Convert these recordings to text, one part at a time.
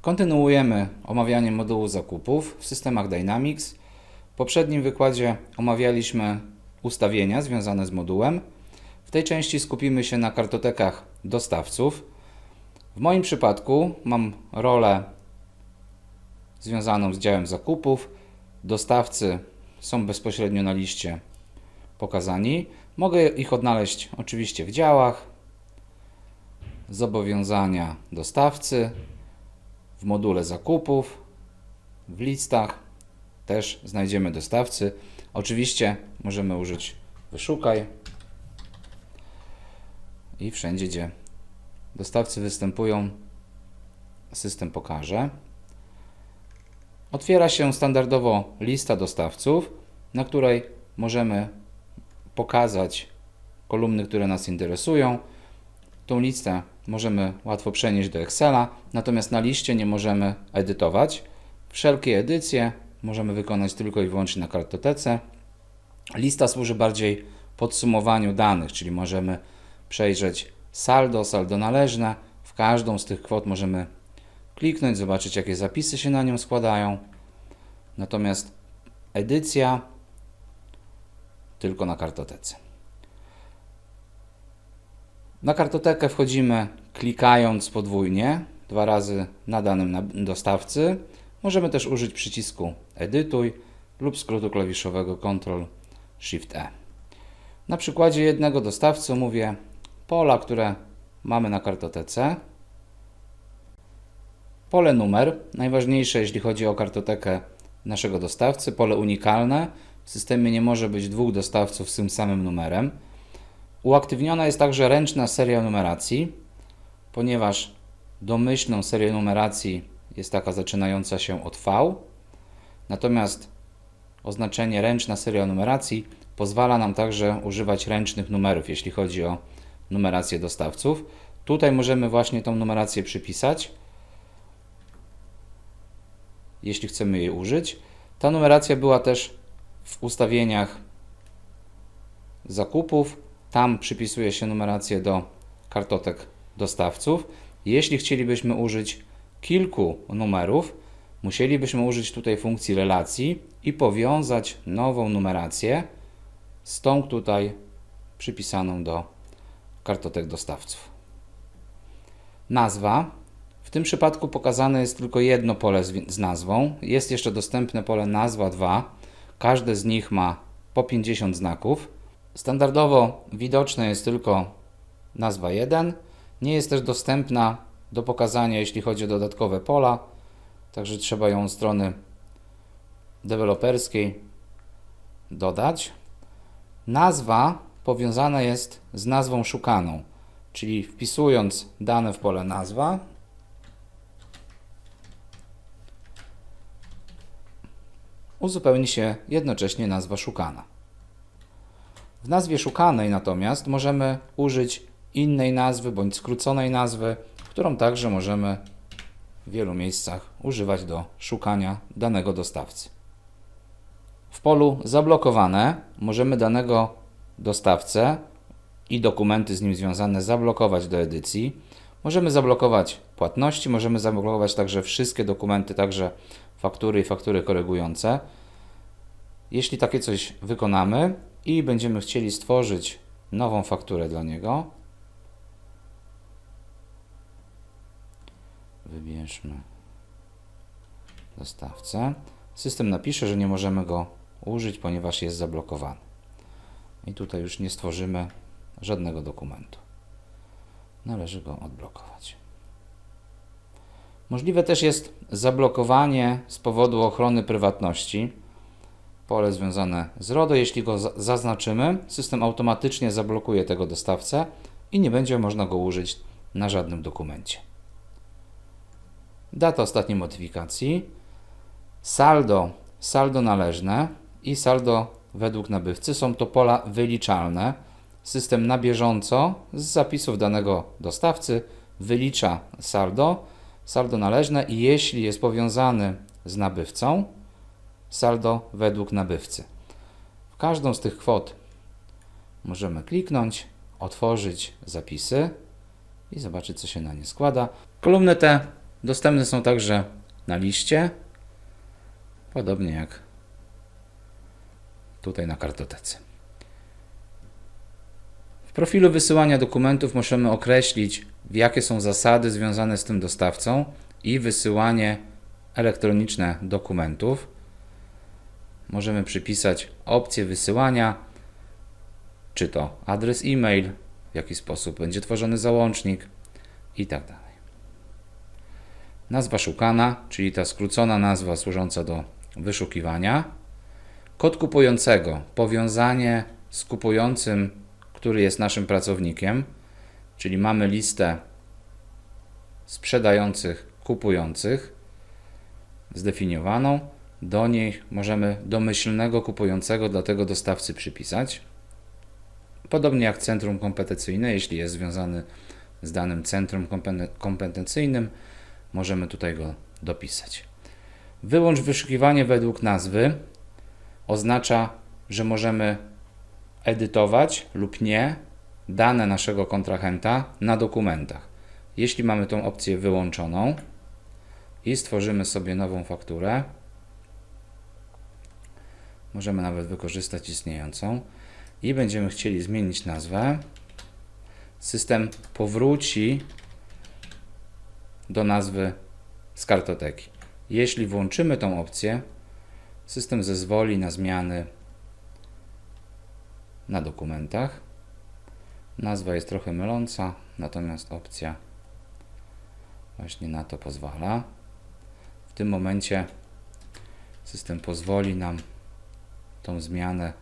Kontynuujemy omawianie modułu zakupów w systemach Dynamics. W poprzednim wykładzie omawialiśmy ustawienia związane z modułem. W tej części skupimy się na kartotekach dostawców. W moim przypadku mam rolę związaną z działem zakupów. Dostawcy są bezpośrednio na liście pokazani. Mogę ich odnaleźć oczywiście w działach, zobowiązania dostawcy, w module zakupów, w listach też znajdziemy dostawcy. Oczywiście możemy użyć wyszukaj i wszędzie, gdzie dostawcy występują, system pokaże. Otwiera się standardowo lista dostawców, na której możemy pokazać kolumny, które nas interesują. Tą listę możemy łatwo przenieść do Excela, natomiast na liście nie możemy edytować. Wszelkie edycje możemy wykonać tylko i wyłącznie na kartotece. Lista służy bardziej podsumowaniu danych, czyli możemy przejrzeć saldo, saldo należne. W każdą z tych kwot możemy kliknąć, zobaczyć jakie zapisy się na nią składają. Natomiast edycja tylko na kartotece. Na kartotekę wchodzimy klikając podwójnie, dwa razy na danym dostawcy. Możemy też użyć przycisku Edytuj lub skrótu klawiszowego Ctrl Shift E. Na przykładzie jednego dostawcy mówię pola, które mamy na kartotece. Pole numer, najważniejsze jeśli chodzi o kartotekę naszego dostawcy, pole unikalne. W systemie nie może być dwóch dostawców z tym samym numerem. Uaktywniona jest także ręczna seria numeracji, ponieważ domyślną serią numeracji jest taka zaczynająca się od V, natomiast oznaczenie ręczna seria numeracji pozwala nam także używać ręcznych numerów, jeśli chodzi o numerację dostawców. Tutaj możemy właśnie tą numerację przypisać, jeśli chcemy jej użyć. Ta numeracja była też w ustawieniach zakupów. Tam przypisuje się numerację do kartotek dostawców. Jeśli chcielibyśmy użyć kilku numerów, musielibyśmy użyć tutaj funkcji relacji i powiązać nową numerację z tą tutaj przypisaną do kartotek dostawców. Nazwa. W tym przypadku pokazane jest tylko jedno pole z, nazwą. Jest jeszcze dostępne pole nazwa 2. Każde z nich ma po 50 znaków. Standardowo widoczne jest tylko nazwa 1. Nie jest też dostępna do pokazania, jeśli chodzi o dodatkowe pola, także trzeba ją od strony deweloperskiej dodać. Nazwa powiązana jest z nazwą szukaną, czyli wpisując dane w pole nazwa, uzupełni się jednocześnie nazwa szukana. W nazwie szukanej natomiast możemy użyć innej nazwy bądź skróconej nazwy, którą także możemy w wielu miejscach używać do szukania danego dostawcy. W polu zablokowane możemy danego dostawcę i dokumenty z nim związane zablokować do edycji. Możemy zablokować płatności, możemy zablokować także wszystkie dokumenty, także faktury i faktury korygujące. Jeśli takie coś wykonamy i będziemy chcieli stworzyć nową fakturę dla niego, wybierzmy dostawcę. System napisze, że nie możemy go użyć, ponieważ jest zablokowany. I tutaj już nie stworzymy żadnego dokumentu. Należy go odblokować. Możliwe też jest zablokowanie z powodu ochrony prywatności. Pole związane z RODO, jeśli go za- zaznaczymy, system automatycznie zablokuje tego dostawcę i nie będzie można go użyć na żadnym dokumencie. Data ostatniej modyfikacji, saldo, saldo należne i saldo według nabywcy są to pola wyliczalne. System na bieżąco z zapisów danego dostawcy wylicza saldo, saldo należne i jeśli jest powiązany z nabywcą, saldo według nabywcy. W każdą z tych kwot możemy kliknąć, otworzyć zapisy i zobaczyć, co się na nie składa. Kolumny te Dostępne są także na liście, podobnie jak tutaj na kartotece. W profilu wysyłania dokumentów możemy określić, jakie są zasady związane z tym dostawcą i wysyłanie elektroniczne dokumentów. Możemy przypisać opcję wysyłania, czy to adres e-mail, w jaki sposób będzie tworzony załącznik i tak dalej. Nazwa szukana, czyli ta skrócona nazwa służąca do wyszukiwania. Kod kupującego, powiązanie z kupującym, który jest naszym pracownikiem, czyli mamy listę sprzedających, kupujących zdefiniowaną. Do niej możemy domyślnego kupującego dla tego dostawcy przypisać. Podobnie jak centrum kompetencyjne, jeśli jest związany z danym centrum kompetencyjnym, możemy tutaj go dopisać. Wyłącz wyszukiwanie według nazwy oznacza, że możemy edytować lub nie dane naszego kontrahenta na dokumentach. Jeśli mamy tą opcję wyłączoną i stworzymy sobie nową fakturę, możemy nawet wykorzystać istniejącą i będziemy chcieli zmienić nazwę, system powróci do nazwy z kartoteki. Jeśli włączymy tą opcję, system zezwoli na zmiany na dokumentach. Nazwa jest trochę myląca, natomiast opcja właśnie na to pozwala. W tym momencie system pozwoli nam tą zmianę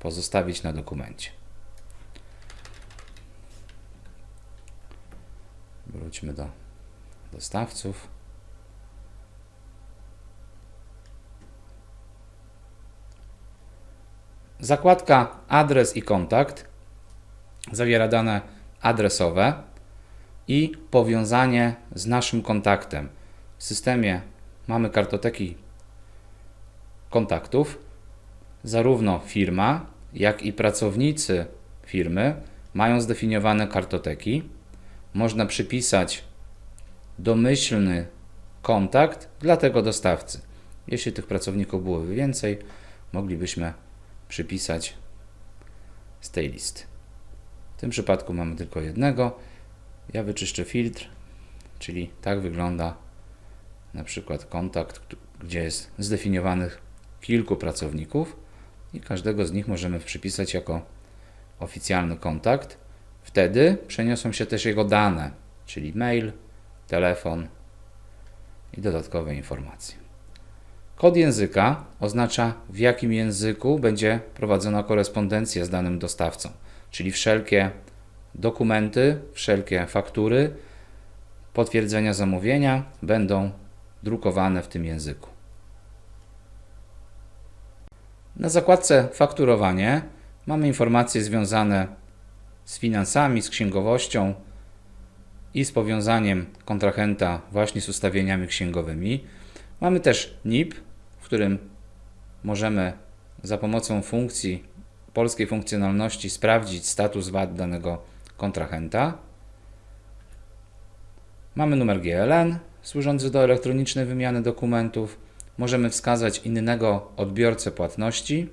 pozostawić na dokumencie. Wróćmy do dostawców. Zakładka adres i kontakt zawiera dane adresowe i powiązanie z naszym kontaktem. W systemie mamy kartoteki kontaktów. Zarówno firma, jak i pracownicy firmy mają zdefiniowane kartoteki. Można przypisać domyślny kontakt dla tego dostawcy. Jeśli tych pracowników byłoby więcej, moglibyśmy przypisać z tej listy. W tym przypadku mamy tylko jednego. Ja wyczyszczę filtr, czyli tak wygląda na przykład kontakt, gdzie jest zdefiniowanych kilku pracowników i każdego z nich możemy przypisać jako oficjalny kontakt. Wtedy przeniosą się też jego dane, czyli mail, telefon i dodatkowe informacje. Kod języka oznacza, w jakim języku będzie prowadzona korespondencja z danym dostawcą, czyli wszelkie dokumenty, wszelkie faktury, potwierdzenia zamówienia będą drukowane w tym języku. Na zakładce Fakturowanie mamy informacje związane z finansami, z księgowością i z powiązaniem kontrahenta właśnie z ustawieniami księgowymi. Mamy też NIP, w którym możemy za pomocą funkcji polskiej funkcjonalności sprawdzić status VAT danego kontrahenta. Mamy numer GLN służący do elektronicznej wymiany dokumentów. Możemy wskazać innego odbiorcę płatności.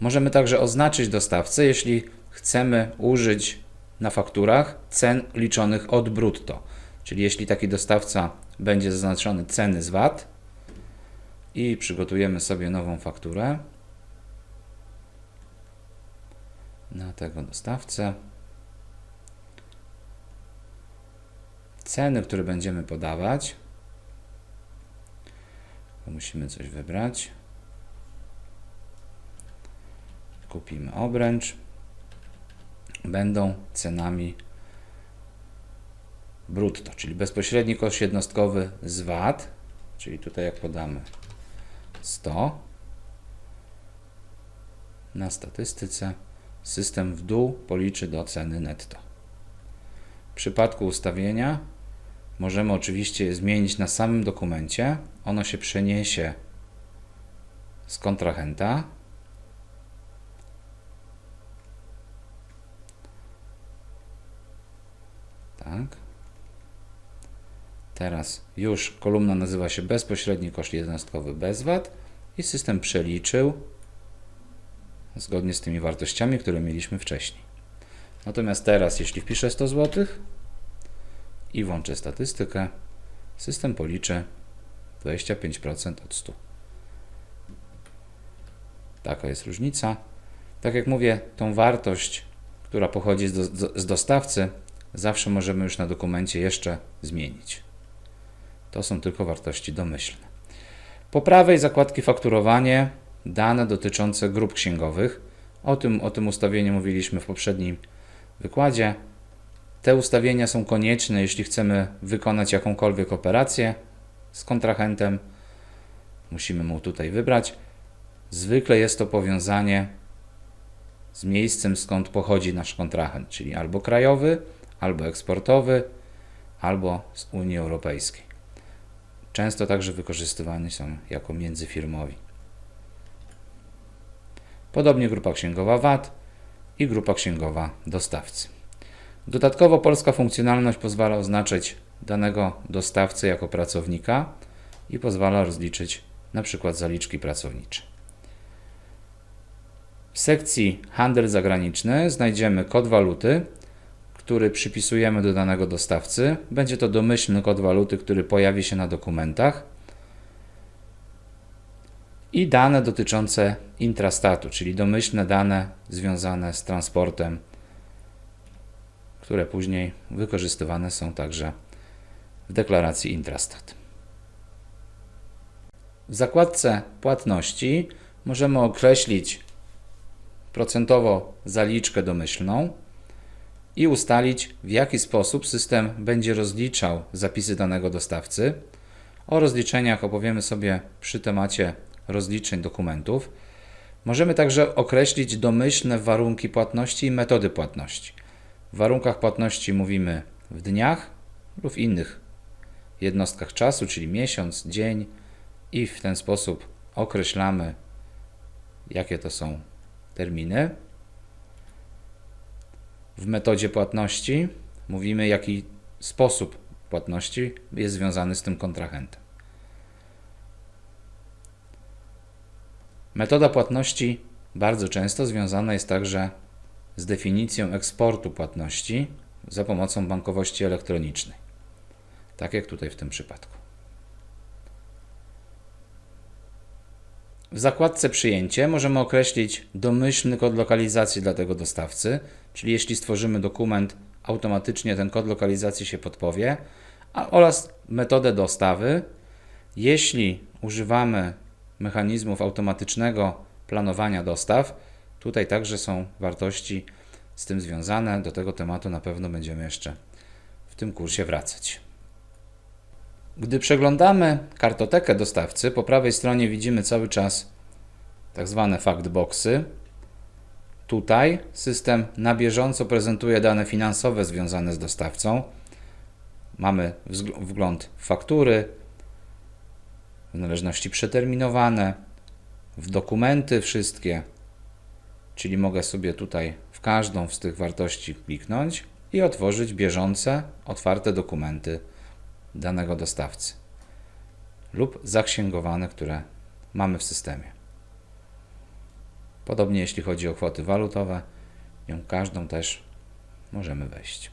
Możemy także oznaczyć dostawcę, jeśli chcemy użyć na fakturach cen liczonych od brutto. Czyli jeśli taki dostawca będzie zaznaczony ceny z VAT, i przygotujemy sobie nową fakturę na tego dostawcę. Ceny, które będziemy podawać, musimy coś wybrać. Kupimy obręcz. Będą cenami brutto, czyli bezpośredni koszt jednostkowy z VAT, czyli tutaj jak podamy 100 na statystyce system w dół policzy do ceny netto. W przypadku ustawienia możemy oczywiście zmienić na samym dokumencie. Ono się przeniesie z kontrahenta. Tak. Teraz już kolumna nazywa się bezpośredni koszt jednostkowy bez VAT i system przeliczył zgodnie z tymi wartościami, które mieliśmy wcześniej. Natomiast teraz, jeśli wpiszę 100 zł i włączę statystykę, system policzy 25% od 100. Taka jest różnica. Tak jak mówię, tą wartość, która pochodzi z, do, z dostawcy, zawsze możemy już na dokumencie jeszcze zmienić. To są tylko wartości domyślne. Po prawej zakładki fakturowanie, dane dotyczące grup księgowych. O tym, o tym ustawieniu mówiliśmy w poprzednim wykładzie. Te ustawienia są konieczne, jeśli chcemy wykonać jakąkolwiek operację z kontrahentem. Musimy mu tutaj wybrać. Zwykle jest to powiązanie z miejscem, skąd pochodzi nasz kontrahent, czyli albo krajowy, albo eksportowy, albo z Unii Europejskiej. Często także wykorzystywani są jako międzyfirmowi. Podobnie grupa księgowa VAT i grupa księgowa dostawcy. Dodatkowo polska funkcjonalność pozwala oznaczyć danego dostawcę jako pracownika i pozwala rozliczyć przykład zaliczki pracownicze. W sekcji handel zagraniczny znajdziemy kod waluty, który przypisujemy do danego dostawcy. Będzie to domyślny kod waluty, który pojawi się na dokumentach. I dane dotyczące intrastatu, czyli domyślne dane związane z transportem, które później wykorzystywane są także w deklaracji intrastat. W zakładce płatności możemy określić procentowo zaliczkę domyślną i ustalić, w jaki sposób system będzie rozliczał zapisy danego dostawcy. O rozliczeniach opowiemy sobie przy temacie rozliczeń dokumentów. Możemy także określić domyślne warunki płatności i metody płatności. W warunkach płatności mówimy w dniach lub innych jednostkach czasu, czyli miesiąc, dzień, i w ten sposób określamy, jakie to są terminy. W metodzie płatności mówimy, jaki sposób płatności jest związany z tym kontrahentem. Metoda płatności bardzo często związana jest także z definicją eksportu płatności za pomocą bankowości elektronicznej, tak jak tutaj w tym przypadku. W zakładce przyjęcie możemy określić domyślny kod lokalizacji dla tego dostawcy, czyli jeśli stworzymy dokument, automatycznie ten kod lokalizacji się podpowie, a, oraz metodę dostawy. Jeśli używamy mechanizmów automatycznego planowania dostaw, tutaj także są wartości z tym związane. Do tego tematu na pewno będziemy jeszcze w tym kursie wracać. Gdy przeglądamy kartotekę dostawcy, po prawej stronie widzimy cały czas tak zwane factboxy. Tutaj system na bieżąco prezentuje dane finansowe związane z dostawcą. Mamy wgląd w faktury, w należności przeterminowane, w dokumenty wszystkie, czyli mogę sobie tutaj w każdą z tych wartości kliknąć i otworzyć bieżące, otwarte dokumenty danego dostawcy lub zaksięgowane, które mamy w systemie. Podobnie jeśli chodzi o kwoty walutowe, ją każdą też możemy wejść.